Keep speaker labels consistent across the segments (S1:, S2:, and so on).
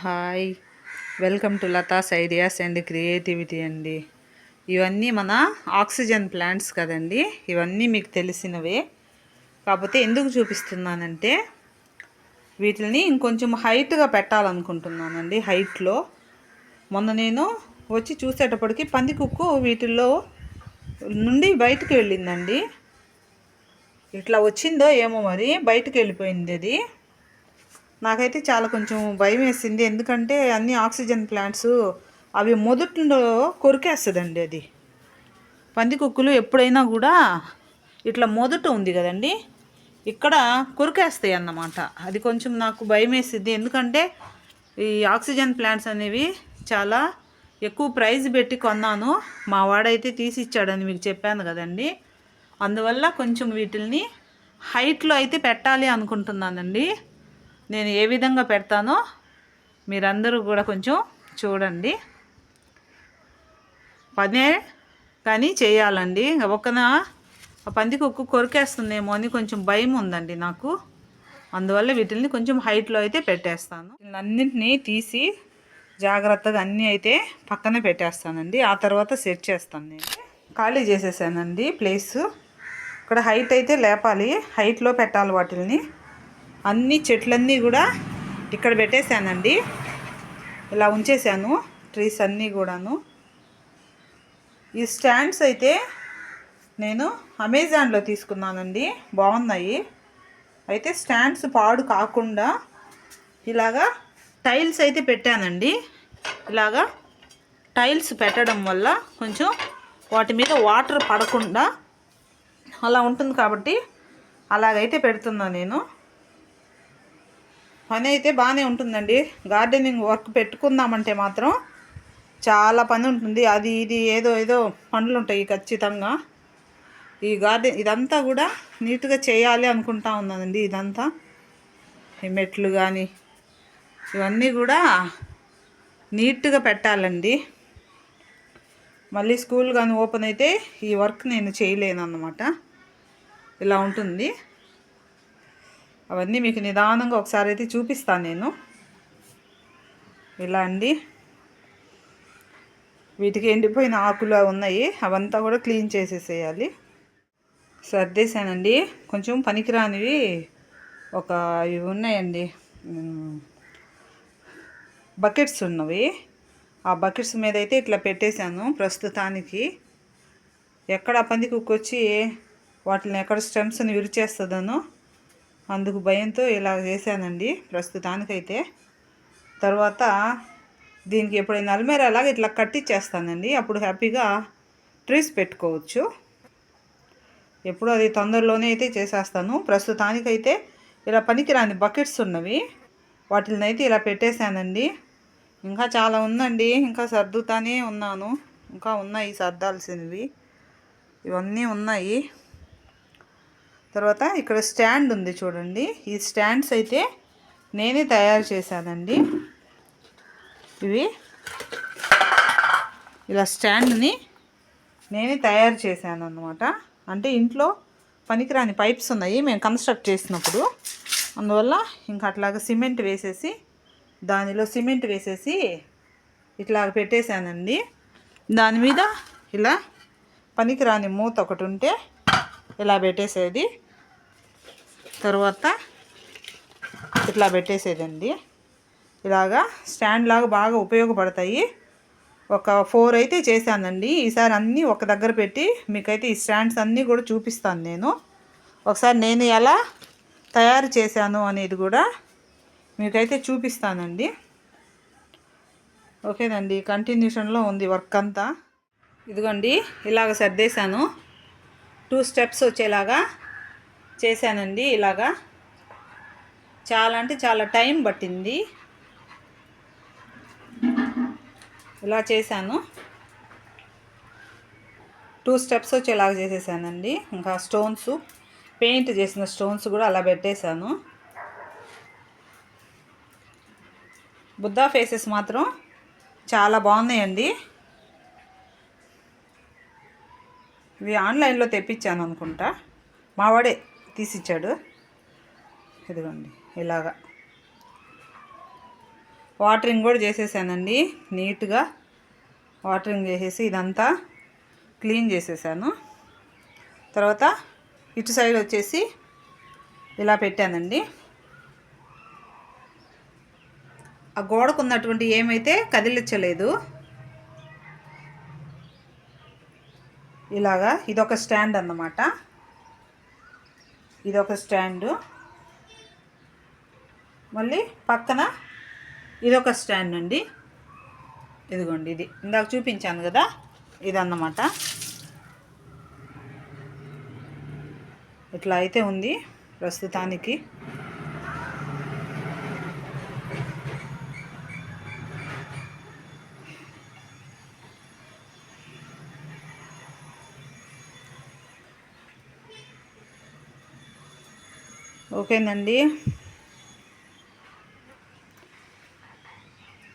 S1: Hi. Welcome to Latha's ideas and creativity అండి. ఇవన్నీ మన ఆక్సిజన్ ప్లాంట్స్ కదండి. ఇవన్నీ మీకు తెలిసినవే. కాకపోతే ఎందుకు చూపిస్తున్నానంటే వీటిని ఇంకొంచెం హైట్గా పెట్టాలనుకుంటున్నానండి. హైట్లో. మొన్న నేను వచ్చి చూసేటప్పటికి పంది కుక్కు వీటిల్లో నుండి బయటకు వెళ్ళిందండి. ఇట్లా వచ్చిందో ఏమో మరి బయటకు వెళ్ళిపోయింది అది. నాకైతే చాలా కొంచెం భయం వేసింది. ఎందుకంటే అన్ని ఆక్సిజన్ ప్లాంట్స్ అవి మొదట్లో కొరికేస్తుందండి అది. పంది కుక్కులు ఎప్పుడైనా కూడా ఇట్లా మొదట ఉంది కదండి ఇక్కడ కొరికేస్తాయి అన్నమాట. అది కొంచెం నాకు భయం వేసింది. ఎందుకంటే ఈ ఆక్సిజన్ ప్లాంట్స్ అనేవి చాలా ఎక్కువ ప్రైజ్ పెట్టి కొన్నాను. మా వాడైతే తీసిచ్చాడని మీకు చెప్పాను కదండి. అందువల్ల కొంచెం వీటిల్ని హైట్లో అయితే పెట్టాలి అనుకుంటున్నానండి. నేను ఏ విధంగా పెడతానో మీరందరూ కూడా కొంచెం చూడండి. పనే కానీ చేయాలండి. ఒక్కన పంది కుక్కు కొరికేస్తుందేమో అని కొంచెం భయం ఉందండి నాకు. అందువల్ల వీటిని కొంచెం హైట్లో అయితే పెట్టేస్తాను. అన్నింటినీ తీసి జాగ్రత్తగా అన్నీ అయితే పక్కన పెట్టేస్తానండి. ఆ తర్వాత సెట్ చేస్తాను నేను. ఖాళీ చేసేసానండి ప్లేస్. ఇక్కడ హైట్ అయితే లేపాలి. హైట్లో పెట్టాలి వాటిని అన్ని చెట్లన్నీ కూడా ఇక్కడ పెట్టేశానండి. ఇలా ఉంచేసాను ట్రీస్ అన్నీ కూడాను. ఈ స్టాండ్స్ అయితే నేను అమెజాన్లో తీసుకున్నానండి. బాగున్నాయి. అయితే స్టాండ్స్ పాడు కాకుండా ఇలాగా టైల్స్ అయితే పెట్టానండి. ఇలాగా టైల్స్ పెట్టడం వల్ల కొంచెం వాటి మీద వాటర్ పడకుండా అలా ఉంటుంది కాబట్టి అలాగైతే పెడుతున్నాను నేను. పని అయితే బాగానే ఉంటుందండి. గార్డెనింగ్ వర్క్ పెట్టుకుందామంటే మాత్రం చాలా పని ఉంటుంది. అది ఇది ఏదో ఏదో పనులు ఉంటాయి ఖచ్చితంగా. ఈ గార్డెన్ ఇదంతా కూడా నీట్గా చేయాలి అనుకుంటా ఉన్నానండి ఇదంతా. ఈ మెట్లు కానీ ఇవన్నీ కూడా నీట్గా పెట్టాలండి. మళ్ళీ స్కూల్ కానీ ఓపెన్ అయితే ఈ వర్క్ నేను చేయలేను అన్నమాట ఇలా ఉంటుంది. అవన్నీ మీకు నిదానంగా ఒకసారి అయితే చూపిస్తాను నేను. ఇలా అండి. వీటికి ఎండిపోయిన ఆకులు ఉన్నాయి. అవంతా కూడా క్లీన్ చేసేసేయాలి. సర్దేశానండి. కొంచెం పనికిరానివి ఒక ఇవి ఉన్నాయండి. బకెట్స్ ఉన్నవి. ఆ బకెట్స్ మీద అయితే ఇట్లా పెట్టేశాను ప్రస్తుతానికి. ఎక్కడ పంది కుక్కొచ్చి వాటిని ఎక్కడ స్టెమ్స్ని విరిచేస్తుందనో అందుకు భయంతో ఇలా చేశానండి ప్రస్తుతానికైతే. తర్వాత దీనికి ఎప్పుడైనా అల్మేరా అలాగా ఇట్లా కట్టిచ్చేస్తానండి. అప్పుడు హ్యాపీగా ట్రీస్ పెట్టుకోవచ్చు. ఎప్పుడు అది తొందరలోనే అయితే చేసేస్తాను. ప్రస్తుతానికైతే ఇలా పనికిరాని బకెట్స్ ఉన్నవి. వాటిని అయితే ఇలా పెట్టేశానండి. ఇంకా చాలా ఉందండి. ఇంకా సర్దుతానే ఉన్నాను. ఇంకా ఉన్నాయి సర్దాల్సినవి. ఇవన్నీ ఉన్నాయి. తర్వాత ఇక్కడ స్టాండ్ ఉంది చూడండి. ఈ స్టాండ్స్ అయితే నేనే తయారు చేశానండి. ఇవి ఇలా స్టాండ్ని నేనే తయారు చేశాను అనమాట అంటే ఇంట్లో పనికిరాని పైప్స్ ఉన్నాయి మేము కన్స్ట్రక్ట్ చేసినప్పుడు. అందువల్ల ఇంకా అట్లాగా సిమెంట్ వేసేసి దానిలో సిమెంట్ వేసేసి ఇట్లా పెట్టేశానండి. దాని మీద ఇలా పనికిరాని మూత ఒకటి ఉంటే ఇలా పెట్టేసేది. తర్వాత ఇట్లా పెట్టేసేదండి. ఇలాగా స్టాండ్ లాగా బాగా ఉపయోగపడతాయి. ఒక ఫోర్ అయితే చేశానండి. ఈసారి అన్నీ ఒక దగ్గర పెట్టి మీకైతే ఈ స్టాండ్స్ అన్నీ కూడా చూపిస్తాను నేను. ఒకసారి నేను ఎలా తయారు చేశాను అనేది కూడా మీకైతే చూపిస్తానండి. ఓకేనండి. కంటిన్యూషన్లో ఉంది వర్క్ అంతా. ఇదిగోండి ఇలాగ సర్దేశాను. టూ స్టెప్స్ వచ్చేలాగా చేశానండి ఇలాగా. చాలా అంటే చాలా టైం పట్టింది. ఇలా చేశాను. టూ స్టెప్స్ వచ్చేలాగా చేసేసానండి. ఇంకా స్టోన్స్ పెయింట్ చేసిన స్టోన్స్ కూడా అలా పెట్టేశాను. బుద్ధా ఫేసెస్ మాత్రం చాలా బాగున్నాయండి. ఇవి ఆన్లైన్లో తెప్పించాను అనుకుంటా. మావాడే తీసిచ్చాడు. ఇదిగోండి ఇలాగా. వాటరింగ్ కూడా చేసేసానండి నీట్గా వాటరింగ్ చేసేసి ఇదంతా క్లీన్ చేసేసాను. తర్వాత ఇటు సైడ్ వచ్చేసి ఇలా పెట్టానండి. ఆ గోడకు ఉన్నటువంటి ఏమైతే కదిలించలేదు ఇలాగా ఇదొక స్టాండ్ అన్నమాట. ఇదొక స్టాండు. మళ్ళీ పక్కన ఇదొక స్టాండ్ అండి. ఇదిగోండి ఇది. ఇందాక చూపించాను కదా ఇదన్నమాట. ఇట్లా అయితే ఉంది ప్రస్తుతానికి. ఓకేనండి.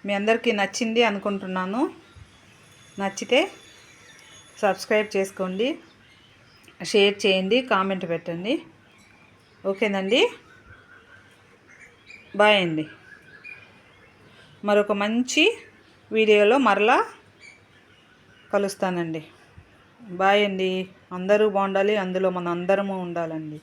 S1: మీ అందరికీ నచ్చింది అనుకుంటున్నాను. నచ్చితే సబ్స్క్రైబ్ చేసుకోండి. షేర్ చేయండి కామెంట్ పెట్టండి. ఓకేనండి. బాయ్ అండి. మరొక మంచి వీడియోలో మరలా కలుస్తానండి. బాయ్ అండి. అందరూ బాగుండాలి అందులో మన అందరము ఉండాలండి.